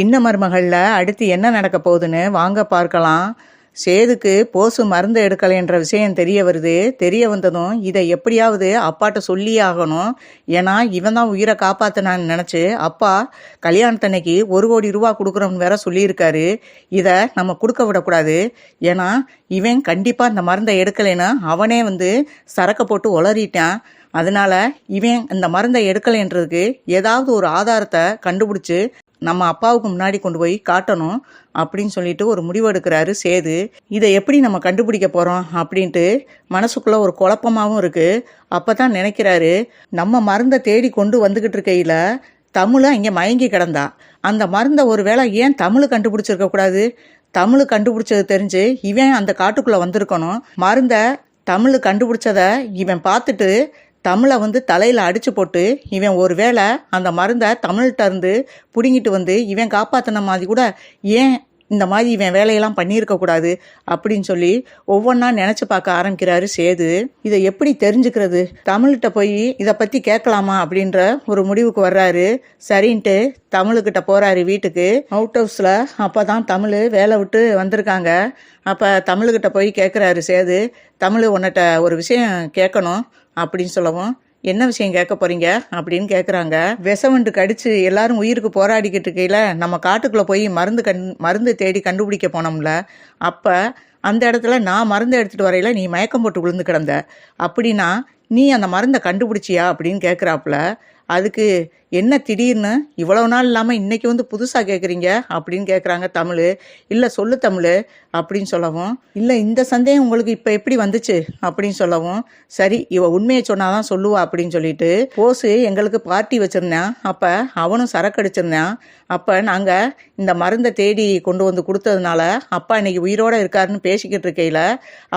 இன்ன மருமகளில் அடுத்து என்ன நடக்க போகுதுன்னு வாங்க பார்க்கலாம். சேதுக்கு போசு மருந்து எடுக்கலைன்ற விஷயம் தெரிய வருது. தெரிய வந்ததும் இதை எப்படியாவது அப்பாட்ட சொல்லியே ஆகணும். ஏன்னா இவன் தான் உயிரை காப்பாற்றினான்னு நினச்சி அப்பா கல்யாணத்தன்னைக்கு ஒரு கோடி ரூபா கொடுக்குறோம்னு வேற சொல்லியிருக்காரு. இதை நம்ம கொடுக்க விடக்கூடாது. ஏன்னா இவன் கண்டிப்பாக இந்த மருந்தை எடுக்கலைன்னா அவனே வந்து சரக்கை போட்டு உளறிட்டான். அதனால இவன் இந்த மருந்தை எடுக்கலைன்றதுக்கு ஏதாவது ஒரு ஆதாரத்தை கண்டுபிடிச்சி நம்ம அப்பாவுக்கு முன்னாடி கொண்டு போய் காட்டணும் அப்படின்னு சொல்லிட்டு ஒரு முடிவு எடுக்கிறாரு சேது. இதை எப்படி நம்ம கண்டுபிடிக்க போகிறோம் அப்படின்ட்டு மனசுக்குள்ளே ஒரு குழப்பமாகவும் இருக்குது அப்போ தான் நினைக்கிறாரு நம்ம மருந்தை தேடி கொண்டு வந்துக்கிட்டு இருக்கையில் தமிழை இங்கே மயங்கி கிடந்தா. அந்த மருந்தை ஒரு வேளை ஏன் தமிழ் கண்டுபிடிச்சிருக்கக்கூடாது தமிழ் கண்டுபிடிச்சது தெரிஞ்சு இவன் அந்த காட்டுக்குள்ளே வந்திருக்கணும். மருந்தை தமிழ் கண்டுபிடிச்சதை இவன் பார்த்துட்டு தமிழை வந்து தலையில் அடிச்சு போட்டு இவன் ஒரு வேளை அந்த மருந்தை தமிழ்கிட்ட இருந்து பிடுங்கிட்டு வந்து இவன் காப்பாற்றின மாதிரி கூட ஏன் இந்த மாதிரி இவன் வேலையெல்லாம் பண்ணியிருக்கக்கூடாது அப்படின்னு சொல்லி ஒவ்வொன்றா நினச்சி பார்க்க ஆரம்பிக்கிறாரு சேது. இதை எப்படி தெரிஞ்சுக்கிறது? தமிழ்கிட்ட போய் இதை பற்றி கேட்கலாமா அப்படின்ற ஒரு முடிவுக்கு வர்றாரு. சரின்ட்டு தமிழுக்கிட்ட போகிறாரு வீட்டுக்கு. அவுட் ஹவுஸில் அப்போ தான் தமிழ் வேலை விட்டு வந்திருக்காங்க. அப்போ தமிழுக்கிட்ட போய் கேட்குறாரு சேது. தமிழ் உன்னிட்ட ஒரு விஷயம் கேட்கணும் அப்படின்னு சொல்லவும் என்ன விஷயம் கேட்க போறீங்க? அப்படின்னு கேட்குறாங்க விஷவண்டு கடிச்சு எல்லாரும் உயிருக்கு போராடிக்கிட்டு இருக்கையில நம்ம காட்டுக்குள்ளே போய் மருந்து கண் மருந்து தேடி கண்டுபிடிக்க போனோம்ல. அப்போ அந்த இடத்துல நான் மருந்து எடுத்துகிட்டு வரையில நீ மயக்கம் போட்டு விழுந்து கிடந்த. அப்படின்னா நீ அந்த மருந்தை கண்டுபிடிச்சியா? அப்படின்னு கேட்குறாப்புல அதுக்கு என்ன திடீர்னு இவ்வளவு நாள் இல்லாமல் இன்னைக்கு வந்து புதுசாக கேட்குறீங்க அப்படின்னு கேட்குறாங்க தமிழ். இல்லை சொல்லு தமிழ் அப்படின்னு சொல்லவும் இல்லை இந்த சந்தேகம் உங்களுக்கு இப்போ எப்படி வந்துச்சு அப்படின்னு சொல்லவும் சரி இவ உண்மையை சொன்னாதான் சொல்லுவா அப்படின்னு சொல்லிட்டு போஸு எங்களுக்கு பார்ட்டி வச்சுருந்தேன். அப்போ அவனும் சரக்கு அடிச்சிருந்தான். அப்போ நாங்கள் இந்த மருந்தை தேடி கொண்டு வந்து கொடுத்ததுனால அப்பா இன்னைக்கு உயிரோடு இருக்காருன்னு பேசிக்கிட்டு இருக்கையில்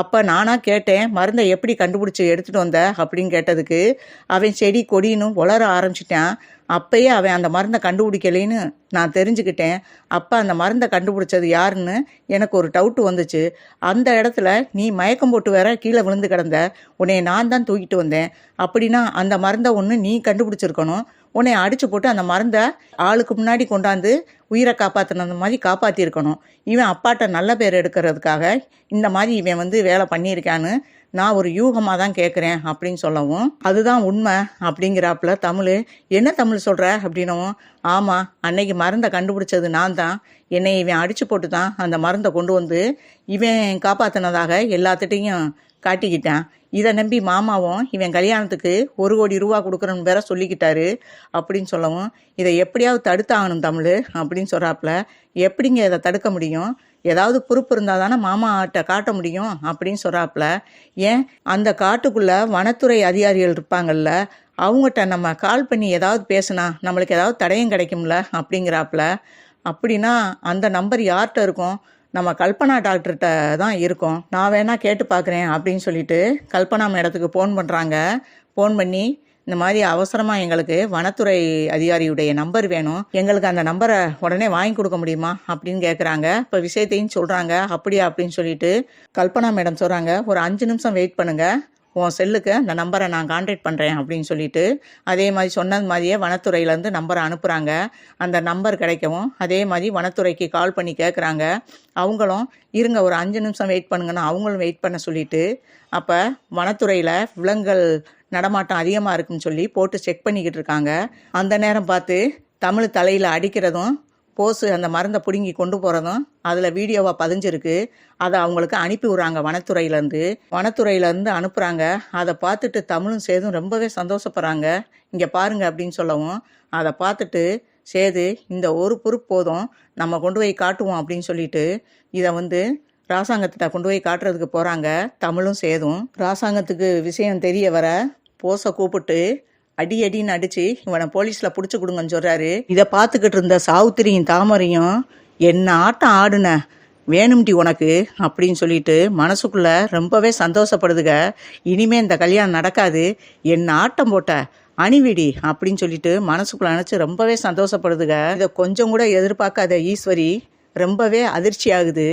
அப்போ நானாக கேட்டேன் மருந்தை எப்படி கண்டுபிடிச்சி எடுத்துகிட்டு வந்த அப்படின்னு கேட்டதுக்கு அவன் செடி கொடின்னு உளர ஆரம்பிச்சிட்டான். அப்பயே அவன் அந்த மருந்தை கண்டுபிடிக்கலைன்னு நான் தெரிஞ்சுக்கிட்டேன். அப்பா அந்த மருந்தை கண்டுபிடிச்சது யாருன்னு எனக்கு ஒரு டவுட்டு வந்துச்சு. அந்த இடத்துல நீ மயக்கம் போட்டு வேற கீழே விழுந்து கிடந்த. உன்னை நான் தான் தூக்கிட்டு வந்தேன். அப்படின்னா அந்த மருந்தை ஒன்று நீ கண்டுபிடிச்சிருக்கணும். உன்னை அடிச்சு போட்டு அந்த மருந்தை ஆளுக்கு முன்னாடி கொண்டாந்து உயிரை காப்பாற்றின மாதிரி காப்பாற்றிருக்கணும் இவன் அப்பாட்ட நல்ல பேர் எடுக்கிறதுக்காக இந்த மாதிரி இவன் வந்து வேலை பண்ணியிருக்கான்னு நான் ஒரு யூகமாக தான் கேட்குறேன் அப்படின்னு சொல்லவும் அதுதான் உண்மை அப்படிங்கிறாப்புல தமிழ். என்ன தமிழ் சொல்கிற அப்படின்னவும் ஆமாம் அன்னைக்கு மருந்தை கண்டுபிடிச்சது நான் தான் என்னை இவன் அடிச்சு போட்டு தான் அந்த மருந்தை கொண்டு வந்து இவன் காப்பாற்றினதாக எல்லாத்திட்டையும் காட்டிக்கிட்டான். இதை நம்பி மாமாவும் இவன் கல்யாணத்துக்கு ஒரு கோடி ரூபா கொடுக்குறன்னு வேற சொல்லிக்கிட்டாரு. அப்படின்னு சொல்லவும் இதை எப்படியாவது தடுத்தாகணும் தமிழ் அப்படின்னு சொல்கிறாப்புல எப்படிங்க இதை தடுக்க முடியும்? ஏதாவது பொறுப்பு இருந்தால் தானே மாமாட்ட காட்ட முடியும்? அப்படின்னு சொல்கிறாப்புல ஏன்? அந்த காட்டுக்குள்ளே வனத்துறை அதிகாரிகள் இருப்பாங்கல்ல அவங்ககிட்ட நம்ம கால் பண்ணி ஏதாவது பேசுனா நம்மளுக்கு ஏதாவது தடயம் கிடைக்கும்ல அப்படிங்கிறாப்புல அப்படின்னா அந்த நம்பர் யார்கிட்ட இருக்கும்? நம்ம கல்பனா டாக்டர்கிட்ட தான் இருக்கோம். நான் வேணால் கேட்டு பார்க்குறேன் அப்படின்னு சொல்லிட்டு கல்பனா மேடத்துக்கு ஃபோன் பண்ணுறாங்க ஃபோன் பண்ணி இந்த மாதிரி அவசரமாக எங்களுக்கு வனத்துறை அதிகாரியுடைய நம்பர் வேணும். எங்களுக்கு அந்த நம்பரை உடனே வாங்கி கொடுக்க முடியுமா அப்படின்னு கேட்குறாங்க இப்போ விஷயத்தையும் சொல்கிறாங்க அப்படியா அப்படின்னு சொல்லிட்டு கல்பனா மேடம் சொல்கிறாங்க ஒரு அஞ்சு நிமிஷம் வெயிட் பண்ணுங்கள் உன் செல்லுக்கு அந்த நம்பரை நான் கான்டாக்ட் பண்ணுறேன் அப்படின்னு சொல்லிட்டு அதே மாதிரி சொன்னது மாதிரியே வனத்துறையிலேருந்து நம்பரை அனுப்புகிறாங்க அந்த நம்பர் கிடைக்கவும் அதே மாதிரி வனத்துறைக்கு கால் பண்ணி கேட்குறாங்க அவங்களும் இருங்க ஒரு அஞ்சு நிமிஷம் வெயிட் பண்ணுங்கன்னு அவங்களும் வெயிட் பண்ண சொல்லிட்டு அப்போ வனத்துறையில் விலங்குகள் நடமாட்டம் அதிகமாக இருக்குன்னு சொல்லி போட்டு செக் பண்ணிக்கிட்டு இருக்காங்க. அந்த நேரம் பார்த்து தமிழ் தலையில் அடிக்கிறதும் போஸு அந்த மருந்தை பிடுங்கி கொண்டு போகிறதும் அதில் வீடியோவாக பதிஞ்சிருக்கு. அதை அவங்களுக்கு அனுப்பி விட்றாங்க வனத்துறையிலேருந்து. வனத்துறையிலேருந்து அனுப்புகிறாங்க அதை பார்த்துட்டு தமிழும் சேதும் ரொம்பவே சந்தோஷப்படுறாங்க. இங்கே பாருங்க அப்படின்னு சொல்லவும் அதை பார்த்துட்டு சேது இந்த ஒரு பொறுப்பு போதும் நம்ம கொண்டு போய் காட்டுவோம் அப்படின்னு சொல்லிட்டு இதை வந்து ராசாங்கத்திட்ட கொண்டு போய் காட்டுறதுக்கு போகிறாங்க தமிழும் சேதும். ராசாங்கத்துக்கு விஷயம் தெரிய வர போஸை கூப்பிட்டு அடி அடின்னு அடிச்சு இவனை போலீஸில் பிடிச்சி கொடுங்கன்னு சொல்கிறாரு இதை பார்த்துக்கிட்டு இருந்த சாவுத்திரியும் தாமரையும் என்ன ஆட்டம் ஆடுன? வேணும்டி உனக்கு அப்படின்னு சொல்லிட்டு மனசுக்குள்ள ரொம்பவே சந்தோஷப்படுதுக. இனிமே இந்த கல்யாணம் நடக்காது. என்ன ஆட்டம் போட்ட? அணிவிடி அப்படின்னு சொல்லிட்டு மனசுக்குள்ள நினச்சி ரொம்பவே சந்தோஷப்படுதுக. இதை கொஞ்சம் கூட எதிர்பார்க்காத ஈஸ்வரி ரொம்பவே அதிர்ச்சி ஆகுது